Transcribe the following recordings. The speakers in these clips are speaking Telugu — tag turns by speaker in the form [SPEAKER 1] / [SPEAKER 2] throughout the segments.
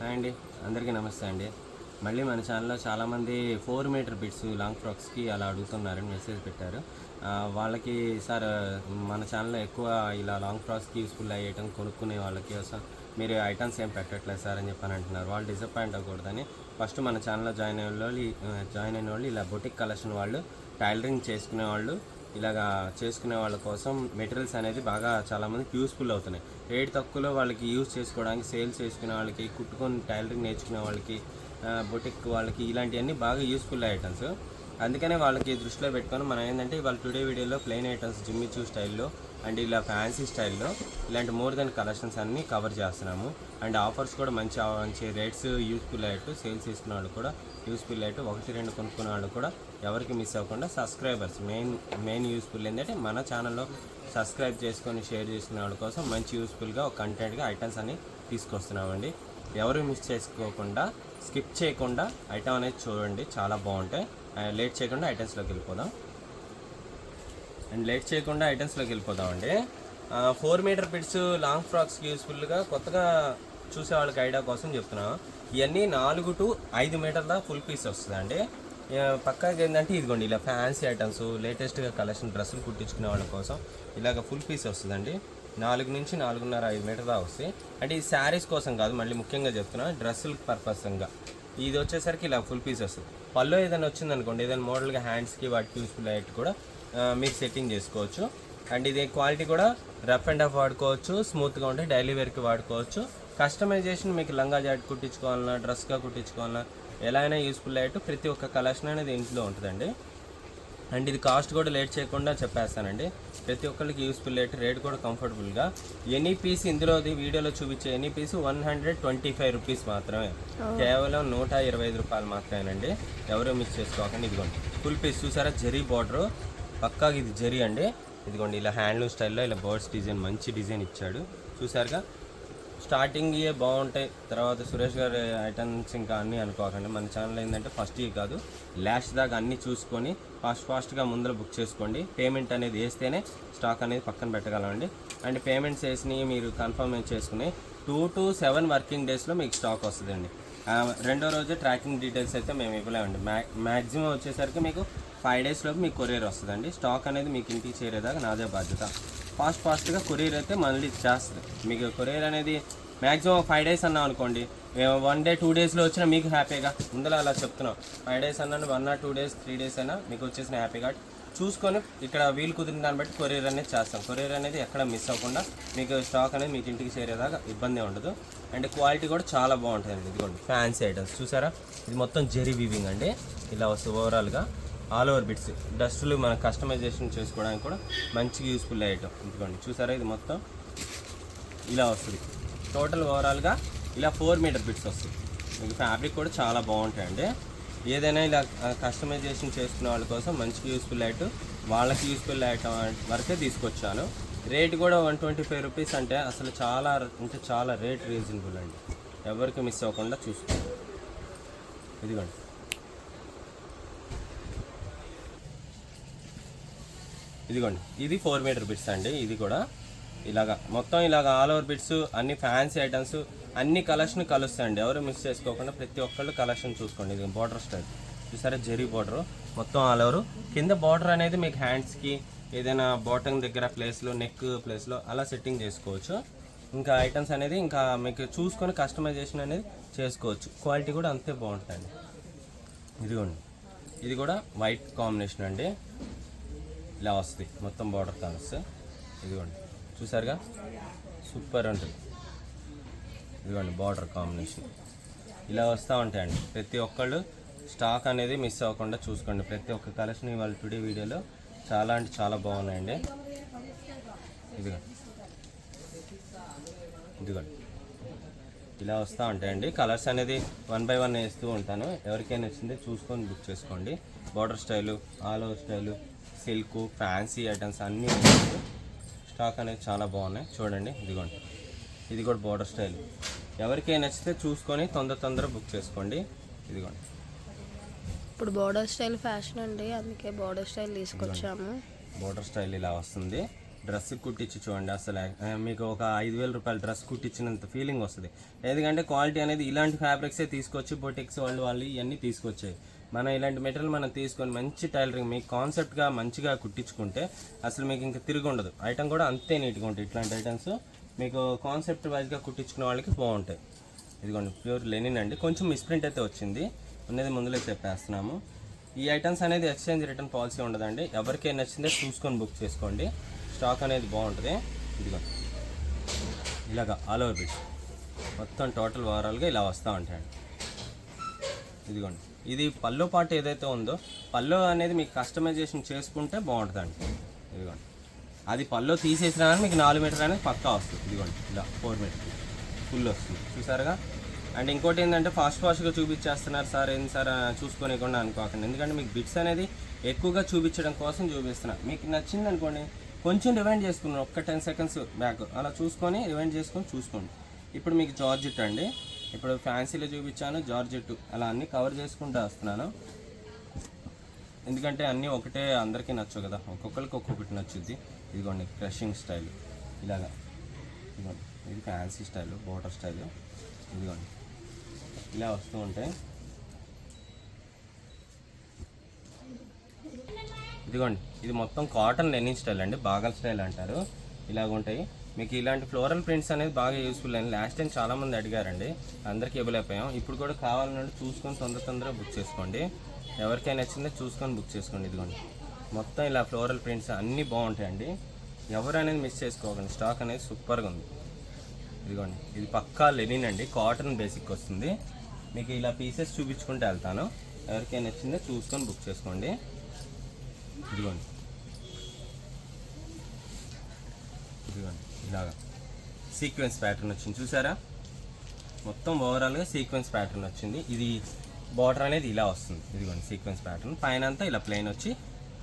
[SPEAKER 1] హాయ్ అండి. అందరికీ నమస్తే అండి. మళ్ళీ మన ఛానల్లో చాలామంది ఫోర్ మీటర్ బిట్స్ లాంగ్ ఫ్రాక్స్కి అలా అడుగుతున్నారని మెసేజ్ పెట్టారు. వాళ్ళకి సార్ మన ఛానల్లో ఎక్కువ ఇలా లాంగ్ ఫ్రాక్స్కి యూస్ఫుల్ అయ్యేయటం కొనుక్కునే వాళ్ళకి సార్ మీరు ఐటమ్స్ ఏం పెట్టట్లేదు సార్ అని చెప్పని అంటున్నారు. వాళ్ళు డిసప్పాయింట్ అవ్వకూడదని ఫస్ట్ మన ఛానల్లో జాయిన్ అయిన వాళ్ళు జాయిన్ అయిన వాళ్ళు ఇలా బొటిక్ కలెక్షన్ వాళ్ళు టైలరింగ్ చేసుకునే వాళ్ళు ఇలాగా చేసుకునే వాళ్ళ కోసం మెటీరియల్స్ అనేది బాగా చాలామందికి యూస్ఫుల్ అవుతున్నాయి. రేట్ తక్కువలో వాళ్ళకి యూస్ చేసుకోవడానికి సేల్స్ చేసుకునే వాళ్ళకి కుట్టుకొని టైలరింగ్ నేర్చుకునే వాళ్ళకి బొటిక్ వాళ్ళకి ఇలాంటివన్నీ బాగా యూస్ఫుల్ ఐటమ్స్. అందుకనే వాళ్ళకి దృష్టిలో పెట్టుకొని మనం ఏంటంటే ఇవాళ టుడే వీడియోలో ప్లెయిన్ ఐటమ్స్ జిమ్మిచూ స్టైల్లో అండ్ ఇలా ఫ్యాన్సీ స్టైల్లో ఇలాంటి మోర్ దెన్ కలెక్షన్స్ అన్నీ కవర్ చేస్తున్నాము. అండ్ ఆఫర్స్ కూడా మంచి మంచి రేట్స్ యూస్ఫుల్ అయ్యేట్టు సేల్స్ చేసుకున్న వాళ్ళు కూడా యూస్ఫుల్ అయ్యేట్టు ఒకటి రెండు కొనుక్కున్న వాళ్ళు కూడా ఎవరికి మిస్ అవ్వకుండా సబ్స్క్రైబర్స్ మెయిన్ మెయిన్ యూస్ఫుల్ ఏంటంటే మన ఛానల్లో సబ్స్క్రైబ్ చేసుకొని షేర్ చేసుకునే వాళ్ళ కోసం మంచి యూస్ఫుల్గా ఒక కంటెంట్గా ఐటమ్స్ అన్ని తీసుకొస్తున్నామండి. ఎవరు మిస్ చేసుకోకుండా స్కిప్ చేయకుండా ఐటమ్ అనేది చూడండి. చాలా బాగుంటాయి. లేట్ చేయకుండా ఐటమ్స్లోకి వెళ్ళిపోదాం. అండ్ లేట్ చేయకుండా ఐటమ్స్లోకి వెళ్ళిపోదామండి. ఫోర్ మీటర్ పిట్స్ లాంగ్ ఫ్రాక్స్కి యూస్ఫుల్గా కొత్తగా చూసే వాళ్ళకి ఐడియా కోసం చెప్తున్నాం. ఇవన్నీ నాలుగు టు ఐదు మీటర్ల ఫుల్ పీస్ వస్తుందండి. పక్కాగా ఏంటంటే ఇదిగోండి ఇలా ఫ్యాన్సీ ఐటమ్స్ లేటెస్ట్గా కలెక్షన్ డ్రెస్సులు కుట్టించుకునే వాళ్ళ కోసం ఇలాగ ఫుల్ పీస్ వస్తుందండి. నాలుగు నుంచి నాలుగున్నర ఐదు మీటర్ దాకా వస్తాయి. అంటే ఈ శారీస్ కోసం కాదు మళ్ళీ ముఖ్యంగా చెప్తున్నా డ్రెస్సుల పర్పస్గా ఇది వచ్చేసరికి ఇలా ఫుల్ పీస్ వస్తుంది. పళ్ళు ఏదైనా వచ్చింది అనుకోండి ఏదైనా మోడల్గా హ్యాండ్స్కి వాటికి యూస్ఫుల్ అయ్యేట్టు కూడా మీరు సెట్టింగ్ చేసుకోవచ్చు. అండ్ ఇది క్వాలిటీ కూడా రఫ్ అండ్ అఫ్ వాడుకోవచ్చు స్మూత్గా ఉంటే డైలీ వేర్కి వాడుకోవచ్చు. కస్టమైజేషన్ మీకు లంగా జాట్ కుట్టించుకోవాలన్నా డ్రెస్గా కుట్టించుకోవాలన్నా ఎలా అయినా యూస్ఫుల్ అయ్యేట్టు ప్రతి ఒక్క కలెక్షన్ అనేది ఇంట్లో ఉంటుందండి. అండ్ ఇది కాస్ట్ కూడా లేట్ చేయకుండా చెప్పేస్తానండి. ప్రతి ఒక్కరికి యూస్ఫుల్ రేట్ రేట్ కూడా కంఫర్టబుల్గా ఎనీ పీస్ ఇందులోది వీడియోలో చూపించే any piece one hundred twenty five rupees మాత్రమే కేవలం నూట ఇరవై ఐదు రూపాయలు మాత్రమేనండి. ఎవరో మిస్ చేసుకోకండి. ఇదిగోండి. ఫుల్ పీస్ చూసారా? జరీ బార్డర్ పక్కాగా ఇది జరీ అండి. ఇదిగోండి ఇలా హ్యాండ్లూమ్ స్టైల్లో ఇలా బర్డ్స్ డిజైన్ మంచి డిజైన్ ఇచ్చాడు. చూసారుగా? స్టార్టింగ్ ఇయే బాగుంటాయి తర్వాత సురేష్ గారి ఐటమ్స్ ఇంకా అన్నీ అనుకోకండి. మన ఛానల్ ఏంటంటే ఫస్ట్ ఇయర్ కాదు లాస్ట్ దాకా అన్నీ చూసుకొని ఫాస్ట్ ఫాస్ట్గా ముందర బుక్ చేసుకోండి. పేమెంట్ అనేది వేస్తేనే స్టాక్ అనేది పక్కన పెట్టగలమండి. అండ్ పేమెంట్స్ వేసినవి మీరు కన్ఫర్మ్ చేసుకుని టూ టు సెవెన్ వర్కింగ్ డేస్లో మీకు స్టాక్ వస్తుందండి. రెండో రోజు ట్రాకింగ్ డీటెయిల్స్ అయితే మేము ఇవ్వలేమండి. మ్యా మ్యాక్సిమం వచ్చేసరికి మీకు ఫైవ్ డేస్ లోపు మీకు కొరియర్ వస్తుందండి. స్టాక్ అనేది మీకు ఇంటికి చేరేదాకా నాదే బాధ్యత. ఫాస్ట్ ఫాస్ట్గా కొరియర్ అయితే మళ్ళీ చేస్తుంది. మీకు కొరియర్ అనేది మ్యాక్సిమం ఫైవ్ డేస్ అన్నాం అనుకోండి. వన్ డే టూ డేస్లో వచ్చినా మీకు హ్యాపీగా. ముందర అలా చెప్తున్నాం. ఫైవ్ డేస్ అన్నాను one or two days three days అయినా మీకు వచ్చేసిన హ్యాపీగా చూసుకొని ఇక్కడ వీలు కుదిరిన దాన్ని బట్టి కొరియర్ అనేది చేస్తాం. కొరియర్ అనేది ఎక్కడ మిస్ అవ్వకుండా మీకు స్టాక్ అనేది మీకు ఇంటికి చేరేదాకా ఇబ్బంది ఉండదు. అండ్ క్వాలిటీ కూడా చాలా బాగుంటుందండి. ఇదిగోండి. Fancy items. చూసారా? ఇది మొత్తం జెరీ వీవింగ్ అండి. ఇలా వస్తుంది ఓవరాల్గా. All over bits. డస్టులు మన కస్టమైజేషన్ చేసుకోవడానికి కూడా మంచిగా యూస్ఫుల్ ఐటమ్. ఇదిగోండి చూసారా ఇది మొత్తం? ఇలా వస్తుంది. టోటల్ ఓవరాల్గా ఇలా ఫోర్ మీటర్ బిట్స్ వస్తుంది మీకు ఫ్యాబ్రిక్ కూడా చాలా బాగుంటాయండి. ఏదైనా ఇలా కస్టమైజేషన్ చేసుకున్న వాళ్ళ కోసం మంచిగా యూస్ఫుల్ ఐటమ్ వాళ్ళకి యూస్ఫుల్ ఐటమ్ వరకే తీసుకొచ్చాను. రేట్ కూడా వన్ ట్వంటీ ఫైవ్ రూపీస్ అంటే అసలు చాలా అంటే చాలా రేట్ రీజనబుల్ అండి. ఎవరికి మిస్ అవ్వకుండా చూసుకోండి. ఇదిగోండి. ఇదిగోండి. ఇది ఫోర్ మీటర్ బిట్స్ అండి. ఇది కూడా ఇలాగా. మొత్తం ఇలాగ ఆల్ ఓవర్ బిట్స్ అన్ని ఫ్యాన్సీ ఐటమ్స్ అన్ని కలెక్షన్ కలుస్తాయండి. ఎవరు మిస్ చేసుకోకుండా ప్రతి ఒక్కళ్ళు కలెక్షన్ చూసుకోండి. ఇది బార్డర్ స్టైల్ చూసారా? జెరీ బార్డర్ మొత్తం ఆల్ ఓవర్ కింద బార్డర్ అనేది మీకు హ్యాండ్స్కి ఏదైనా బాటమ్ దగ్గర ప్లేస్లో నెక్ ప్లేస్లో అలా సెట్టింగ్ చేసుకోవచ్చు. ఇంకా ఐటమ్స్ అనేది ఇంకా మీకు చూసుకొని కస్టమైజేషన్ అనేది చేసుకోవచ్చు. క్వాలిటీ కూడా అంతే బాగుంటుందండి. ఇదిగోండి. ఇది కూడా వైట్ కాంబినేషన్ అండి. ఇలా వస్తుంది మొత్తం బార్డర్ కలర్స్ ఇదిగోండి. చూసారుగా? సూపర్ ఉంటుంది. ఇదిగోండి బార్డర్ కాంబినేషన్ ఇలా వస్తూ ఉంటాయండి. ప్రతి ఒక్కళ్ళు స్టాక్ అనేది మిస్ అవ్వకుండా చూసుకోండి. ప్రతి ఒక్క కలెక్షన్ ఇవాళ టుడే వీడియోలో చాలా అంటే చాలా బాగున్నాయండి. ఇదిగో ఇదిగోండి. ఇలా వస్తూ ఉంటాయండి. కలర్స్ అనేది వన్ బై వన్ వేస్తూ ఉంటాను. ఎవరికైనా నచ్చింది చూసుకొని బుక్ చేసుకోండి. Border style all over style silk fancy items అన్నీ ఉన్నాయి. స్టాక్ అనేది చాలా బాగున్నాయి. చూడండి ఇదిగోండి. ఇది కూడా బార్డర్ స్టైల్. ఎవరికైనా నచ్చితే చూసుకొని తొందర తొందర బుక్ చేసుకోండి. ఇదిగోండి.
[SPEAKER 2] ఇప్పుడు బోర్డర్ స్టైల్ ఫ్యాషన్ అండి. అందుకే బోర్డర్ స్టైల్ తీసుకొచ్చాము.
[SPEAKER 1] బార్డర్ స్టైల్ ఇలా వస్తుంది. డ్రెస్ కుట్టించి చూడండి అసలు. మీకు ఒక ఐదు వేల రూపాయల డ్రెస్ కుట్టించినంత ఫీలింగ్ వస్తుంది. ఎందుకంటే క్వాలిటీ అనేది ఇలాంటి ఫ్యాబ్రిక్సే తీసుకొచ్చి బొటిక్స్ వాళ్ళు వాళ్ళు ఇవన్నీ తీసుకొచ్చాయి. మనం ఇలాంటి మెటీరియల్ మనం తీసుకొని మంచి టైలరింగ్ మీకు కాన్సెప్ట్గా మంచిగా కుట్టించుకుంటే అసలు మీకు ఇంకా తిరిగి ఉండదు. ఐటమ్ కూడా అంతే నీట్గా ఉంటాయి. ఇట్లాంటి ఐటమ్స్ మీకు కాన్సెప్ట్ వైజ్గా కుట్టించుకునే వాళ్ళకి బాగుంటాయి. ఇదిగోండి ప్యూర్ లెనిన్ అండి. కొంచెం మిస్ప్రింట్ అయితే వచ్చింది. ఉన్నది ముందులో చెప్పేస్తున్నాము. ఈ ఐటమ్స్ అనేది ఎక్స్చేంజ్ రిటర్న్ పాలసీ ఉండదండి. ఎవరికి నచ్చిందో చూసుకొని బుక్ చేసుకోండి. స్టాక్ అనేది బాగుంటుంది. ఇదిగో ఇలాగా ఆల్ ఓవర్ బిట్ మొత్తం టోటల్ ఓవరాల్గా ఇలా వస్తూ ఉంటాయండి. ఇదిగోండి. ఇది పల్లో పాటు ఏదైతే ఉందో పల్లో అనేది మీకు కస్టమైజేషన్ చేసుకుంటే బాగుంటుందండి. ఇదిగోండి. అది పల్లో తీసేసినా కానీ మీకు నాలుగు మీటర్ అనేది పక్కా వస్తుంది. ఇదిగోండి ఇలా ఫోర్ మీటర్. ఫుల్ వస్తుంది. చూసారుగా? అండ్ ఇంకోటి ఏంటంటే ఫాస్ట్ ఫాస్ట్గా చూపించేస్తున్నారు సార్ ఏంది సార్ చూసుకోనివ్వకుండా అనుకోకండి. ఎందుకంటే మీకు బిట్స్ అనేది ఎక్కువగా చూపించడం కోసం చూపిస్తున్నా. మీకు నచ్చింది అనుకోండి కొంచెం రివైండ్ చేసుకున్నాను. ఒక్క టెన్ సెకండ్స్ బ్యాక్ అలా చూసుకొని రివైండ్ చేసుకొని చూసుకోండి. ఇప్పుడు మీకు చార్జ్ అండి. ఇప్పుడు ఫ్యాన్సీలో చూపించాను జార్జెట్ అలా అన్నీ కవర్ చేసుకుంటూ వస్తున్నాను. ఎందుకంటే అన్నీ ఒకటే అందరికీ నచ్చవు కదా. ఒక్కొక్కరికి ఒక్కొక్కటి నచ్చుద్ది. ఇదిగోండి క్రషింగ్ స్టైల్. ఇలాగా. ఇదిగోండి ఇది ఫ్యాన్సీ స్టైల్ బోటర్ స్టైల్. ఇదిగోండి. ఇలా వస్తూ ఉంటాయి ఇదిగోండి ఇది మొత్తం కాటన్ లెనిన్ స్టైల్ అండి. బాగల్ స్టైల్ అంటారు. ఇలాగ ఉంటాయి మీకు ఇలాంటి ఫ్లోరల్ ప్రింట్స్ అనేది బాగా యూస్ఫుల్ అండి. లాస్ట్ టైం చాలా మంది అడిగారండి. అందరికీ ఇవ్వలేకపోయాం ఇప్పుడు కూడా కావాలంటే చూసుకొని తొందర తొందరగా బుక్ చేసుకోండి. ఎవరికైనా నచ్చిందో చూసుకొని బుక్ చేసుకోండి. ఇదిగోండి. మొత్తం ఇలా ఫ్లోరల్ ప్రింట్స్ అన్నీ బాగుంటాయండి. ఎవరు అనేది మిస్ చేసుకోకండి. స్టాక్ అనేది సూపర్గా ఉంది. ఇదిగోండి. ఇది పక్కా లెనిన్ అండి. కాటన్ బేసిక్ వస్తుంది. మీకు ఇలా పీసెస్ చూపించుకుంటూ వెళ్తాను. ఎవరికైనా నచ్చిందో చూసుకొని బుక్ చేసుకోండి. ఇదిగోండి. ఇదిగోండి. ఇలాగా. సీక్వెన్స్ ప్యాటర్న్ వచ్చింది. చూసారా? మొత్తం ఓవరాల్గా సీక్వెన్స్ ప్యాటర్న్ వచ్చింది. ఇది బార్డర్ అనేది ఇలా వస్తుంది. ఇదిగోండి సీక్వెన్స్ ప్యాటర్న్ పైన అంతా ఇలా ప్లెయిన్ వచ్చి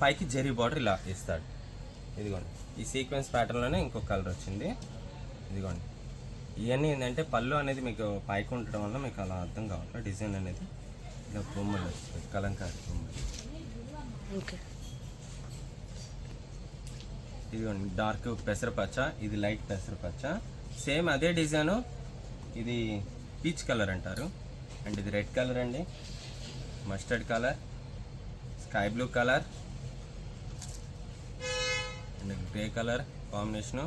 [SPEAKER 1] పైకి జెరీ బార్డర్ ఇలా ఇస్తాడు ఇదిగోండి ఈ సీక్వెన్స్ ప్యాటర్న్లోనే ఇంకొక కలర్ వచ్చింది. ఇదిగోండి ఇవన్నీ ఏంటంటే పళ్ళు అనేది మీకు పైకి ఉండటం వల్ల మీకు అలా అర్థం కావాలి. డిజైన్ అనేది ఇలా బొమ్మలు కలంకారీ బొమ్మలు.
[SPEAKER 2] ఓకే
[SPEAKER 1] ఇదిగోండి డార్క్ పెసరపచ్చ ఇది లైట్ పెసరపచ్చ సేమ్ అదే డిజైన్ ఇది పీచ్ కలర్ అంటారు. అండ్ ఇది రెడ్ కలర్ అండి. Mustard colour sky blue colour and grey colour combination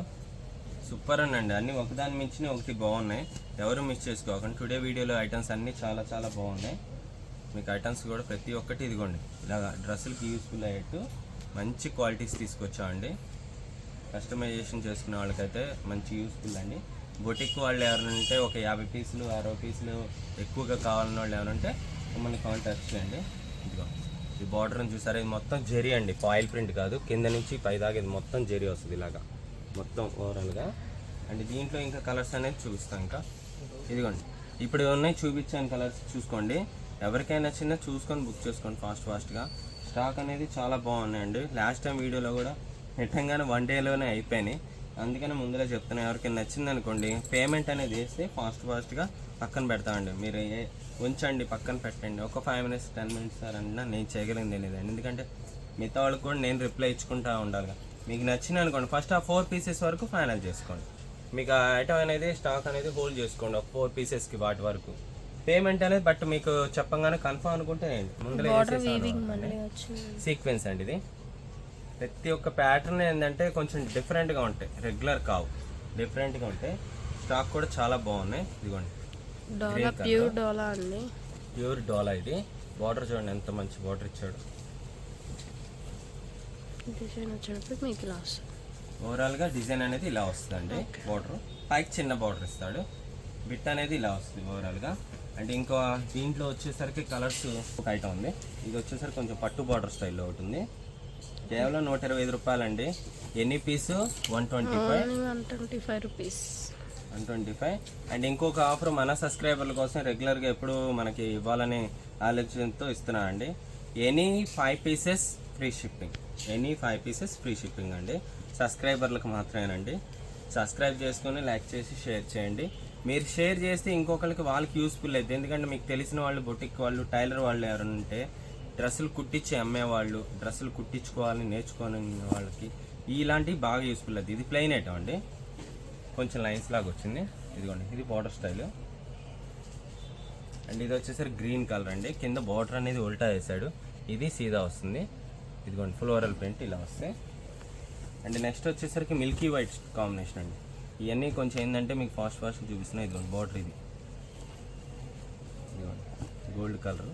[SPEAKER 1] super అండి అన్నీ ఒకదాని మించిన ఒకటి బాగున్నాయి. ఎవరు మిస్ చేసుకోకండి. టుడే వీడియోలో ఐటమ్స్ అన్నీ చాలా చాలా బాగున్నాయి. మీకు ఐటమ్స్ కూడా ప్రతి ఒక్కటి ఇదిగోండి. ఇలాగ డ్రెస్సులకి యూస్ఫుల్ అయ్యేట్టు మంచి క్వాలిటీస్ తీసుకొచ్చామండి. కస్టమైజేషన్ చేసుకునే వాళ్ళకైతే మంచి యూస్ఫుల్ అండి. బొటిక్ వాళ్ళు ఎవరంటే ఒక యాభై పీసులు అరవై పీసులు ఎక్కువగా కావాలన్న వాళ్ళు ఎవరంటే మమ్మల్ని కాంటాక్ట్ చేయండి. ఇదిగో ఈ బార్డర్ చూసారా? ఇది మొత్తం జెరీ అండి పాయిల్ ప్రింట్ కాదు. కింద నుంచి పైదాకా ఇది మొత్తం జెరీ వస్తుంది ఇలాగా. మొత్తం ఓవరాల్గా అండ్ దీంట్లో ఇంకా కలర్స్ అనేది చూపిస్తాం ఇంకా. ఇదిగోండి ఇప్పుడు ఉన్నాయి చూపించాను కలర్స్ చూసుకోండి. ఎవరికైనా నచ్చిందో చూసుకొని బుక్ చేసుకోండి ఫాస్ట్ ఫాస్ట్గా స్టాక్ అనేది చాలా బాగున్నాయండి. లాస్ట్ టైం వీడియోలో కూడా నెట్టంగానే వన్ డేలోనే అయిపోయినాయి. అందుకని ముందుగా చెప్తున్నా ఎవరికైనా నచ్చింది అనుకోండి పేమెంట్ అనేది వేస్తే ఫాస్ట్ ఫాస్ట్గా పక్కన పెడతామండి. మీరు ఉంచండి పక్కన పెట్టండి. ఒక five minutes ten minutes sir అన్నా నేను చేయగలిగింది లేదండి ఎందుకంటే మిగతా వాళ్ళకి కూడా నేను రిప్లై ఇచ్చుకుంటా ఉండాలి మీకు నచ్చింది అనుకోండి ఫస్ట్ ఆ ఫోర్ పీసెస్ వరకు ఫైనల్ చేసుకోండి. మీకు ఆ ఐటమ్ అనేది స్టాక్ అనేది హోల్డ్ చేసుకోండి ఒక ఫోర్ పీసెస్కి వాటి వరకు. పేమెంట్ అనేది బట్ మీకు చెప్పంగానే కన్ఫర్మ్ అనుకుంటే ముందరే సీక్వెన్స్ అండి ఇది. ప్రతి ఒక్క ప్యాటర్న్ ఏంటంటే కొంచెం డిఫరెంట్గా ఉంటాయి. రెగ్యులర్ కావు. డిఫరెంట్గా ఉంటాయి. స్టాక్ కూడా చాలా బాగున్నాయి. ఇదిగోండి.
[SPEAKER 2] ప్యూర్ డోలా అండి.
[SPEAKER 1] ప్యూర్ డోలా ఇది. బార్డర్ చూడండి ఎంత మంచి బార్డర్ ఇచ్చాడు.
[SPEAKER 2] డిజైన్ వచ్చేటప్పుడు మీకు ఇలా వస్తుంది.
[SPEAKER 1] ఓవరాల్గా డిజైన్ అనేది ఇలా వస్తుందండి బార్డర్ పైకి చిన్న బార్డర్ ఇస్తాడు. బిట్ అనేది ఇలా వస్తుంది ఓవరాల్గా అండ్ ఇంకో దీంట్లో వచ్చేసరికి కలర్స్ ఒక ఐటమ్ ఉంది. ఇది వచ్చేసరికి కొంచెం పట్టు బార్డర్ స్టైల్లో ఒకటి ఉంది. కేవలం నూట ఇరవై ఐదు రూపాయలండి. ఎన్ని piece? One twenty five.
[SPEAKER 2] One twenty five rupees.
[SPEAKER 1] One twenty five. And ఇంకొక ఆఫర్ మన సబ్స్క్రైబర్ల కోసం రెగ్యులర్గా ఎప్పుడు మనకి ఇవ్వాలని ఆలోచనతో ఇస్తున్నానండి. Any five pieces free shipping. Any five pieces free shipping అండి. సబ్స్క్రైబర్లకు మాత్రమేనండి. సబ్స్క్రైబ్ చేసుకొని లైక్ చేసి షేర్ చేయండి. మీరు షేర్ చేస్తే ఇంకొకరికి వాళ్ళకి యూస్ఫుల్ అవుతుంది ఎందుకంటే మీకు తెలిసిన వాళ్ళు బొటిక్ వాళ్ళు టైలర్ వాళ్ళు ఎవరైనా ఉంటే డ్రెస్సులు కుట్టించి అమ్మేవాళ్ళు డ్రెస్సులు కుట్టించుకోవాలని నేర్చుకోని వాళ్ళకి ఇలాంటివి బాగా యూస్ఫుల్ అది. ఇది ప్లెయిన్ ఐటమ్ అండి. కొంచెం లైన్స్ లాగా వచ్చింది. ఇదిగోండి ఇది బార్డర్ స్టైల్ అండ్ ఇది వచ్చేసరికి గ్రీన్ కలర్ అండి. కింద బార్డర్ అనేది ఉల్టా వేసాడు. ఇది సీదా వస్తుంది. ఇదిగోండి ఫ్లోరల్ ప్రింట్ ఇలా వస్తాయి అండ్ నెక్స్ట్ వచ్చేసరికి మిల్కీ వైట్ కాంబినేషన్ అండి. ఇవన్నీ కొంచెం ఏంటంటే మీకు ఫాస్ట్ ఫాస్ట్ చూపిస్తున్నాయి ఇదిగోండి బార్డర్ ఇది. ఇదిగోండి గోల్డ్ కలర్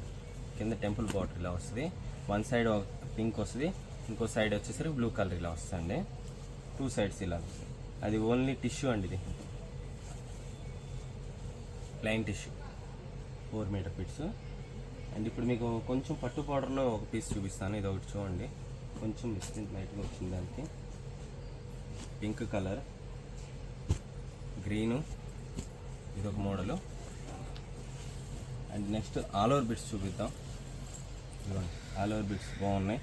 [SPEAKER 1] కింద టెంపుల్ బార్డర్ ఇలా వస్తుంది. వన్ సైడ్ పింక్ వస్తుంది. ఇంకో సైడ్ వచ్చేసరికి బ్లూ కలర్ ఇలా వస్తుంది టూ సైడ్స్ ఇలా వస్తుంది. అది ఓన్లీ టిష్యూ అండి ఇది. Plain tissue four metre fits and ఇప్పుడు మీకు కొంచెం పట్టు బార్డర్లో ఒక పీస్ చూపిస్తాను. ఇది ఒకటి చూడండి. కొంచెం డిస్టెంట్ లైట్గా వచ్చింది దానికి. పింక్ కలర్ గ్రీను ఇది ఒక model and next all over bits చూపిద్దాం. ఆల్ ఓవర్ బిట్స్ బాగున్నాయి.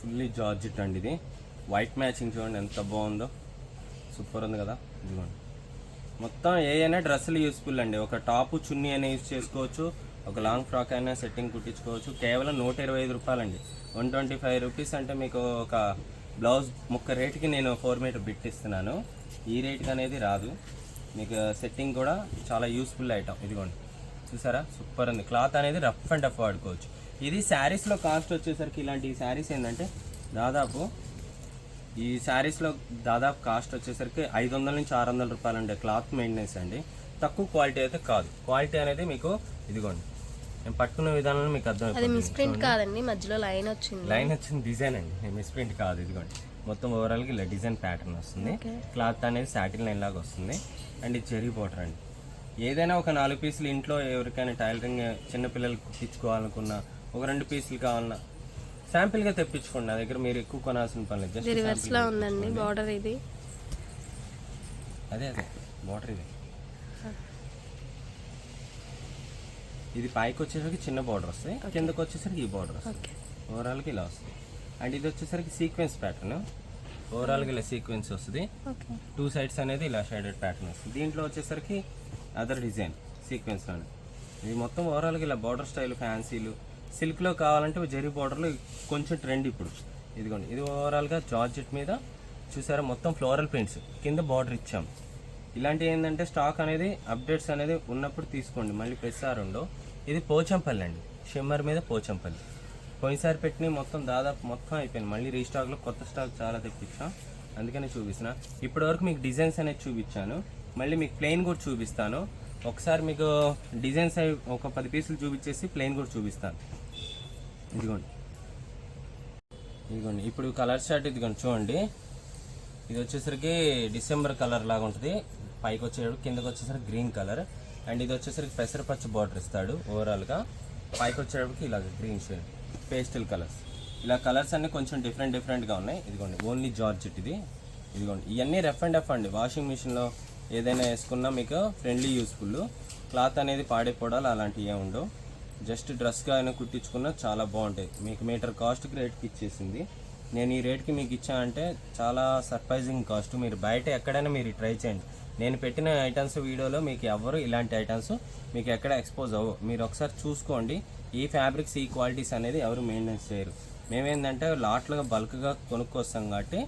[SPEAKER 1] ఫుల్లీ జార్జెట్ అండి ఇది. వైట్ మ్యాచింగ్ చూడండి ఎంత బాగుందో. సూపర్ ఉంది కదా. ఇదిగోండి. మొత్తం ఏ అయినా డ్రెస్సులు యూస్ఫుల్ అండి. ఒక టాప్ చున్నీ అయినా యూస్ చేసుకోవచ్చు. ఒక లాంగ్ ఫ్రాక్ అయినా సెట్టింగ్ కుట్టించుకోవచ్చు. కేవలం నూట ఇరవై ఐదు రూపాయలండి. వన్ ట్వంటీ ఫైవ్ రూపీస్ అంటే మీకు ఒక బ్లౌజ్ ముక్క రేట్కి నేను ఫోర్ మీటర్ బిట్ ఇస్తున్నాను. ఈ రేట్కి అనేది రాదు. మీకు సెట్టింగ్ కూడా చాలా యూస్ఫుల్ ఐటమ్ ఇదిగోండి. చూసారా? సూపర్ ఉంది. క్లాత్ అనేది రఫ్ అండ్ టఫ్ వాడుకోవచ్చు. ఇది శారీస్లో కాస్ట్ వచ్చేసరికి ఇలాంటి శారీస్ ఏంటంటే దాదాపు ఈ శారీస్లో దాదాపు కాస్ట్ వచ్చేసరికి ఐదు వందల నుంచి ఆరు వందల రూపాయలు అండి క్లాత్ మెయింటెనెన్స్ అండి. తక్కువ క్వాలిటీ అయితే కాదు. క్వాలిటీ అనేది మీకు ఇదిగోండి. నేను పట్టుకున్న విధానంలో మీకు
[SPEAKER 2] అది
[SPEAKER 1] అర్థం
[SPEAKER 2] మిస్ప్రింట్ కాదండి మధ్యలో లైన్ వచ్చింది.
[SPEAKER 1] లైన్ వచ్చిన డిజైన్ అండి. మిస్ ప్రింట్ కాదు ఇదిగోండి. మొత్తం ఓవరాల్గా ఇలా డిజైన్ ప్యాటర్న్ వస్తుంది. క్లాత్ అనేది సాటిన్ లైన్ లాగా వస్తుంది. అండ్ ఇది చెరీ అండి. ఏదైనా ఒక నాలుగు పీసులు ఇంట్లో ఎవరికైనా టైలరింగ్ చిన్నపిల్లలు కుట్టించుకోవాలనుకున్నా ఒక రెండు పీసులు కావాలన్నా శాంపిల్గా తెప్పించుకోండి. నా దగ్గర మీరు ఎక్కువ కొనాల్సిన పని లేదు.
[SPEAKER 2] ఇది
[SPEAKER 1] జస్ట్
[SPEAKER 2] రివర్స్లో ఉందండి బార్డర్ ఇది.
[SPEAKER 1] అదే అదే వాటర్ ఇది. ఇది పైకి వచ్చేసరికి చిన్న బార్డర్ వస్తాయి కిందకి వచ్చేసరికి ఈ బార్డర్ వస్తుంది
[SPEAKER 2] ఓకే.
[SPEAKER 1] ఓవరాల్గా ఇలా వస్తుంది అండ్ ఇది వచ్చేసరికి సీక్వెన్స్ ప్యాటర్న్ ఓవరాల్గా ఇలా సీక్వెన్స్ వస్తుంది. టూ సైడ్స్ అనేది ఇలా షేడెడ్ ప్యాటర్న్ వస్తుంది. దీంట్లో వచ్చేసరికి అదర్ డిజైన్ సీక్వెన్స్ ఇది మొత్తం ఓవరాల్గా ఇలా బార్డర్ స్టైల్ ఫ్యాన్సీలు సిల్క్లో కావాలంటే జరీ బార్డర్లో కొంచెం ట్రెండ్ ఇప్పుడు. ఇదిగోండి ఇది ఓవరాల్గా జార్జెట్ మీద చూసారా మొత్తం ఫ్లోరల్ ప్రింట్స్ కింద బార్డర్ ఇచ్చాం. ఇలాంటి ఏంటంటే స్టాక్ అనేది అప్డేట్స్ అనేది ఉన్నప్పుడు తీసుకోండి. మళ్ళీ ప్రతిసారి ఉండవు ఇది పోచంపల్లి అండి. షిమ్మర్ మీద పోచంపల్లి. పోయినసారి పెట్టిన మొత్తం దాదాపు మొత్తం అయిపోయింది. మళ్ళీ రీస్టాక్లో కొత్త స్టాక్ చాలా తెప్పించాం. అందుకనే చూపిస్తున్న. ఇప్పటివరకు మీకు డిజైన్స్ అనేది చూపించాను. మళ్ళీ మీకు ప్లెయిన్ కూడా చూపిస్తాను. ఒకసారి మీకు డిజైన్స్ అవి ఒక పది పీసులు చూపించేసి ప్లెయిన్ కూడా చూపిస్తాను. ఇదిగోండి. ఇదిగోండి. ఇప్పుడు కలర్ షర్ట్ ఇదిగోండి చూడండి. ఇది వచ్చేసరికి డిసెంబర్ కలర్ లాగా ఉంటుంది. పైకి వచ్చేటప్పుడు కిందకి వచ్చేసరికి గ్రీన్ కలర్. అండ్ ఇది వచ్చేసరికి పెసరపచ్చ బార్డర్ ఇస్తాడు ఓవరాల్గా పైకి వచ్చేటప్పటికి ఇలా గ్రీన్ షేడ్ పేస్టల్ కలర్స్. ఇలా కలర్స్ అన్ని కొంచెం డిఫరెంట్ డిఫరెంట్గా ఉన్నాయి. ఇదిగోండి. ఓన్లీ జార్జెట్ ఇది. ఇదిగోండి. ఇవన్నీ రఫ్ అండ్ ఎఫ్ అండి. వాషింగ్ మిషన్లో ఏదైనా వేసుకున్నా మీకు ఫ్రెండ్లీ యూస్ఫుల్ క్లాత్ అనేది పాడైపోవడాలు అలాంటివి ఏమి ఉండవు. జస్ట్ డ్రెస్గా అయినా కుట్టించుకున్నా చాలా బాగుంటాయి. మీకు మీటర్ కాస్ట్కి రేట్కి ఇచ్చేసింది. నేను ఈ రేట్కి మీకు ఇచ్చానంటే చాలా సర్ప్రైజింగ్ కాస్ట్ మీరు బయట ఎక్కడైనా మీరు ట్రై చేయండి. నేను పెట్టిన ఐటమ్స్ వీడియోలో మీకు ఎవరు ఇలాంటి ఐటమ్స్ మీకు ఎక్కడ ఎక్స్పోజ్ అవ్వవు. మీరు ఒకసారి చూసుకోండి. ఈ ఫ్యాబ్రిక్స్ ఈ క్వాలిటీస్ అనేది ఎవరు మెయింటెన్స్ చేయరు. మేమేంటంటే లాట్లుగా బల్క్గా కొనుక్కొస్తాం కాబట్టి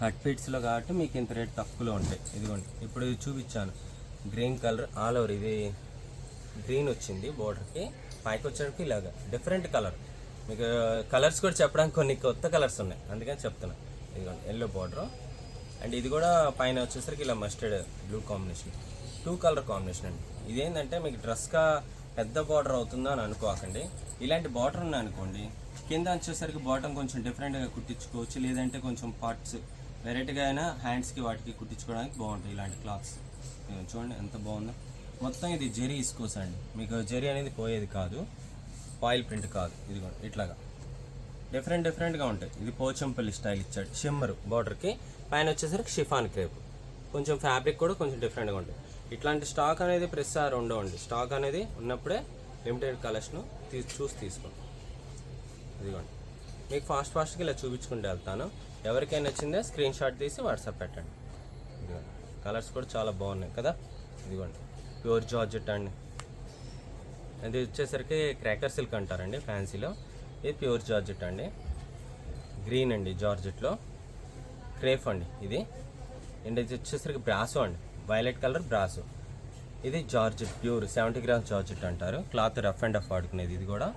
[SPEAKER 1] కట్ పిట్స్లో కాబట్టి మీకు ఇంత రేట్ తక్కువలో ఉంటాయి. ఇదిగోండి ఇప్పుడు ఇది చూపించాను. గ్రీన్ కలర్ ఆల్ ఓవర్ ఇది గ్రీన్ వచ్చింది బోర్డర్కి పైకి వచ్చేటప్పుడు ఇలాగా డిఫరెంట్ కలర్. మీకు కలర్స్ కూడా చెప్పడానికి కొన్ని కొత్త కలర్స్ ఉన్నాయి. అందుకని చెప్తున్నా. ఇదిగోండి ఎల్లో బార్డర్. అండ్ ఇది కూడా పైన వచ్చేసరికి ఇలా mustard blue combination two colour combination అండి. ఇదేంటంటే మీకు డ్రెస్గా పెద్ద బార్డర్ అవుతుందో అని అనుకోకండి. ఇలాంటి బార్డర్ ఉన్నాయి అనుకోండి కింద వచ్చేసరికి బాటం కొంచెం డిఫరెంట్గా కుట్టించుకోవచ్చు లేదంటే కొంచెం పార్ట్స్ వెరైటీగా అయినా హ్యాండ్స్కి వాటికి కుట్టించుకోవడానికి బాగుంటాయి ఇలాంటి క్లాత్స్ చూడండి ఎంత బాగుందో. మొత్తం ఇది జెరీ ఇసుకోస్ అండి. మీకు జెరీ అనేది పోయేది కాదు. పాయిల్ ప్రింట్ కాదు. ఇది ఇట్లాగా. డిఫరెంట్ డిఫరెంట్గా ఉంటాయి. ఇది పోచంపల్లి స్టైల్ ఇచ్చాడు. షిమ్మర్ బార్డర్కి పైన వచ్చేసరికి షిఫాన్ క్రేప్ కొంచెం ఫ్యాబ్రిక్ కూడా కొంచెం డిఫరెంట్గా ఉంటుంది ఇట్లాంటి స్టాక్ అనేది ప్రతిసారి ఉండవండి స్టాక్ అనేది ఉన్నప్పుడే లిమిటెడ్ కలెక్షన్ తీ చూసి తీసుకోండి. ఇదిగోండి. మీకు ఫాస్ట్ ఫాస్ట్గా ఇలా చూపించుకుంటూ వెళ్తాను. ఎవరికైనా నచ్చిందే స్క్రీన్ షాట్ తీసి వాట్సాప్ పెట్టండి. ఇదిగోండి. కలర్స్ కూడా చాలా బాగున్నాయి కదా? ఇదిగోండి. ప్యూర్ జార్జెట్ అండి. అది వచ్చేసరికి క్రాకర్ సిల్క్ అంటారండి ఫ్యాన్సీలో ఇది ప్యూర్ జార్జెట్ అండి. గ్రీన్ అండి జార్జెట్లో క్రేఫ్ అండి ఇది. అండ్ ఇది వచ్చేసరికి బ్రాసో అండి. వైలెట్ కలర్ బ్రాసో ఇది georgette pure seventy grams georgette అంటారు. క్లాత్ రఫ్ అండ్ రఫ్ వాడుకునేది ఇది కూడా.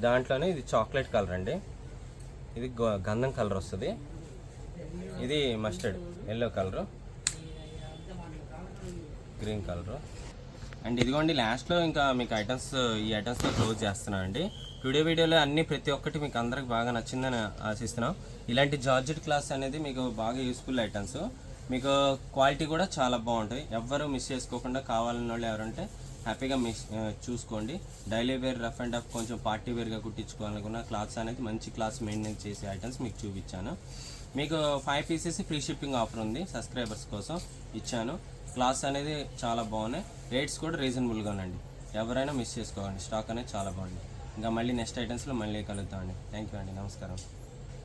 [SPEAKER 1] దాంట్లోనే ఇది చాక్లెట్ కలర్ అండి. ఇది గ- గంధం కలర్ వస్తుంది. ఇది mustard yellow colour green colour and ఇదిగోండి లాస్ట్లో ఇంకా మీకు ఐటమ్స్ ఈ ఐటమ్స్తో క్లోజ్ చేస్తున్నాను అండి. టుడే వీడియోలో అన్ని ప్రతి ఒక్కటి మీకు అందరికి బాగా నచ్చిందని ఆశిస్తున్నాం. ఇలాంటి జార్జెట్ క్లాస్ అనేది మీకు బాగా యూస్ఫుల్ ఐటమ్స్ మీకు క్వాలిటీ కూడా చాలా బాగుంటాయి. ఎవ్వరూ మిస్ చేసుకోకుండా కావాలన్న వాళ్ళు ఎవరంటే హ్యాపీగా మిస్ చూసుకోండి. Daily wear rough and tough కొంచెం పార్టీ వేర్గా కుట్టించుకోవాలనుకున్న క్లాత్స్ అనేది మంచి క్లాస్ మెయింటైన్ చేసే ఐటమ్స్ మీకు చూపించాను. మీకు five pieces free shipping offer ఉంది సబ్స్క్రైబర్స్ కోసం ఇచ్చాను. క్లాస్ అనేది చాలా బాగున్నాయి. రేట్స్ కూడా రీజనబుల్గా ఎవరైనా మిస్ చేసుకోకండి. స్టాక్ అనేది చాలా బాగుంది. ఇంకా మళ్ళీ నెక్స్ట్ ఐటమ్స్లో మళ్ళీ కలుద్దామండి. థ్యాంక్ యూ అండి. నమస్కారం.